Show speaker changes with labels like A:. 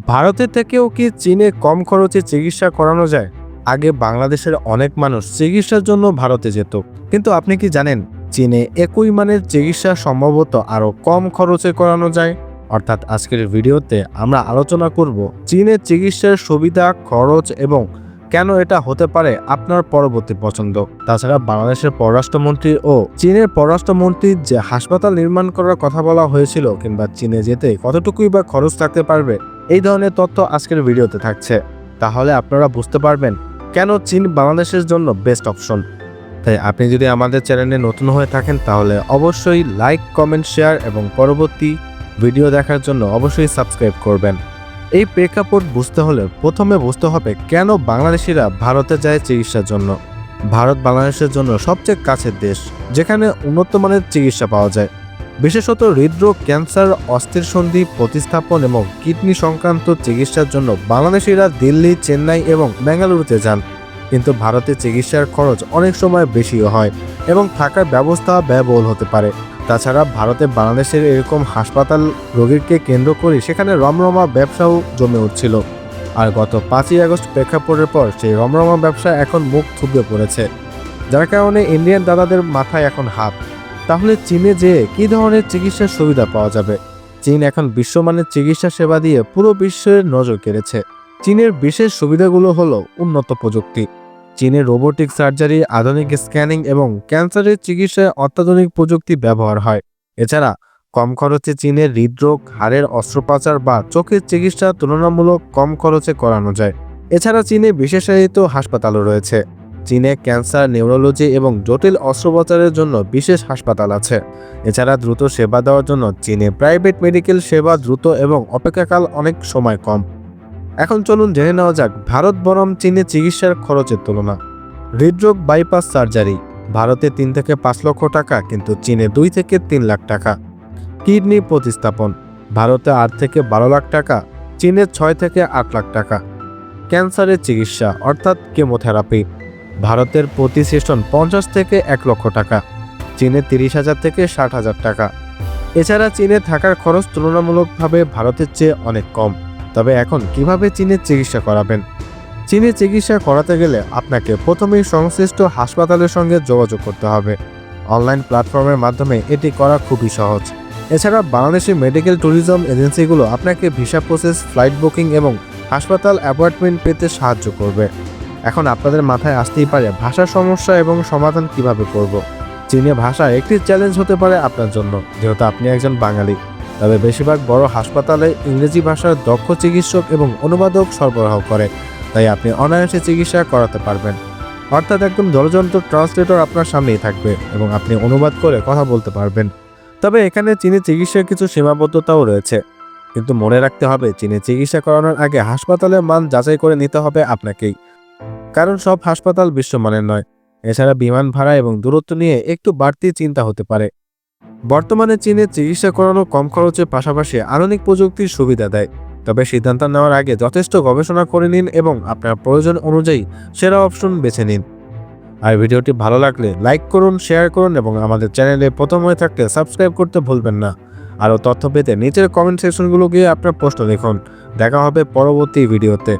A: ভারতের থেকেও কি চীনে কম খরচে চিকিৎসা করানো যায়? আগে বাংলাদেশের অনেক মানুষ চিকিৎসার জন্য ভারতে যেত। কিন্তু আপনি কি জানেন, চীনে একই মানের চিকিৎসা সম্ভবত আরও কম খরচে করানো যায়? অর্থাৎ আজকের ভিডিওতে আমরা আলোচনা করব চীনে চিকিৎসার সুবিধা, খরচ এবং কেন এটা হতে পারে আপনার পরবর্তী পছন্দ? তাছাড়া বাংলাদেশের পররাষ্ট্রমন্ত্রী ও চীনের পররাষ্ট্রমন্ত্রীর যে হাসপাতাল নির্মাণ করার কথা বলা হয়েছিল কিংবা চীনে যেতে কতটুকুই বা খরচ থাকতে পারবে, এই ধরনের তথ্য আজকের ভিডিওতে থাকছে। তাহলে আপনারা বুঝতে পারবেন কেন চীন বাংলাদেশের জন্য বেস্ট অপশন। তাই আপনি যদি আমাদের চ্যানেলে নতুন হয়ে থাকেন, তাহলে অবশ্যই লাইক, কমেন্ট, শেয়ার এবং পরবর্তী ভিডিও দেখার জন্য অবশ্যই সাবস্ক্রাইব করবেন। এই প্রেক্ষাপট বুঝতে হলে প্রথমে বুঝতে হবে কেন বাংলাদেশিরা ভারতে যায় চিকিৎসার জন্য। ভারত বাংলাদেশের জন্য সবচেয়ে কাছের দেশ, যেখানে উন্নত মানের চিকিৎসা পাওয়া যায়। বিশেষত হৃদরোগ, ক্যান্সার, অস্থির সন্ধি, প্রতিস্থাপন এবং কিডনি সংক্রান্ত চিকিৎসার জন্য বাংলাদেশিরা দিল্লি, চেন্নাই এবং বেঙ্গালুরুতে যান। কিন্তু ভারতে চিকিৎসার খরচ অনেক সময় বেশিও হয় এবং থাকার ব্যবস্থা ব্যয়বহুল হতে পারে। তাছাড়া ভারতে বাংলাদেশের এরকম হাসপাতাল রোগীকে কেন্দ্র করে সেখানে রমরমা ব্যবসাও জমে উঠছিল। আর গত পাঁচই আগস্ট প্রেক্ষাপটের পর সেই রমরমা ব্যবসা এখন মুখ থুবড়ে পড়েছে। যার কারণে ইন্ডিয়ান দাদাদের মাথায় এখন হাত। তাহলে চীনে যেয়ে কী ধরনের চিকিৎসার সুবিধা পাওয়া যাবে? চীন এখন বিশ্বমানের চিকিৎসা সেবা দিয়ে পুরো বিশ্বের নজর কেড়েছে। চীনের বিশেষ সুবিধাগুলো হলো উন্নত প্রযুক্তি। চীনের রোবোটিক সার্জারি, আধুনিক স্ক্যানিং এবং ক্যান্সারের চিকিৎসায় অত্যাধুনিক প্রযুক্তি ব্যবহার হয়। এছাড়া, কম খরচে চীনের হৃদরোগ, হাড়ের অস্ত্রোপচার বা চোখের চিকিৎসা তুলনামূলক কম খরচে করানো যায়। এছাড়া চীনে বিশেষায়িত হাসপাতালও রয়েছে। চীনে ক্যান্সার, নিউরোলজি এবং জটিল অস্ত্রোপচারের জন্য বিশেষ হাসপাতাল আছে। এছাড়া দ্রুত সেবা দেওয়ার জন্য চীনে প্রাইভেট মেডিকেল সেবা দ্রুত এবং অপেক্ষাকাল অনেক সময় কম। এখন চলুন জেনে নেওয়া যাক, ভারত বনাম চীনে চিকিৎসার খরচের তুলনা। হৃদরোগ বাইপাস সার্জারি, ভারতে তিন থেকে পাঁচ লক্ষ টাকা, কিন্তু চীনে দুই থেকে তিন লাখ টাকা। কিডনি প্রতিস্থাপন, ভারতে আট থেকে বারো লাখ টাকা, চীনে ছয় থেকে আট লাখ টাকা। ক্যান্সারের চিকিৎসা, অর্থাৎ কেমোথেরাপি, ভারতের প্রতি সেশন পঞ্চাশ থেকে এক লক্ষ টাকা, চীনে তিরিশ হাজার থেকে ষাট হাজার টাকা। এছাড়া চীনে থাকার খরচ তুলনামূলকভাবে ভারতের চেয়ে অনেক কম। তবে এখন কীভাবে চীনে চিকিৎসা করাবেন? চীনে চিকিৎসা করাতে গেলে আপনাকে প্রথমেই সংশ্লিষ্ট হাসপাতালের সঙ্গে যোগাযোগ করতে হবে। অনলাইন প্ল্যাটফর্মের মাধ্যমে এটি করা খুবই সহজ। এছাড়া বাংলাদেশের মেডিকেল ট্যুরিজম এজেন্সিগুলো আপনাকে ভিসা প্রসেস, ফ্লাইট বুকিং এবং হাসপাতাল অ্যাপয়েন্টমেন্ট পেতে সাহায্য করবে। এখন আপনাদের মাথায় আসতেই পারে ভাষার সমস্যা এবং সমাধান কীভাবে করব। চীনে ভাষা একটি চ্যালেঞ্জ হতে পারে আপনার জন্য, যেহেতু আপনি একজন বাঙালি। তবে বেশিরভাগ বড় হাসপাতালে ইংরেজি ভাষার দক্ষ চিকিৎসক এবং অনুবাদক সরবরাহ করে, তাই আপনি অনায়াসে চিকিৎসা করাতে পারবেন। অর্থাৎ একদম জলযন্ত্র ট্রান্সলেটর আপনার সামনেই থাকবে এবং আপনি অনুবাদ করে কথা বলতে পারবেন। তবে এখানে চীনে চিকিৎসার কিছু সীমাবদ্ধতাও রয়েছে। কিন্তু মনে রাখতে হবে, চীনে চিকিৎসা করানোর আগে হাসপাতালের মান যাচাই করে নিতে হবে আপনাকেই। কারণ সব হাসপাতাল বিশ্বমানের নয়। এছাড়া বিমান ভাড়া এবং দূরত্ব নিয়ে একটু বাড়তি চিন্তা হতে পারে। বর্তমানে চীনে চিকিৎসা করানো কম খরচের পাশাপাশি আধুনিক প্রযুক্তির সুবিধা দেয়। তবে সিদ্ধান্ত নেওয়ার আগে যথেষ্ট গবেষণা করে নিন এবং আপনার প্রয়োজন অনুযায়ী সেরা অপশন বেছে নিন। আর ভিডিওটি ভালো লাগলে লাইক করুন, শেয়ার করুন এবং আমাদের চ্যানেলে প্রথম হয়ে থাকলে সাবস্ক্রাইব করতে ভুলবেন না। আরও তথ্য পেতে নিচের কমেন্ট সেকশনগুলো গিয়ে আপনার প্রশ্ন লিখুন। দেখা হবে পরবর্তী ভিডিওতে।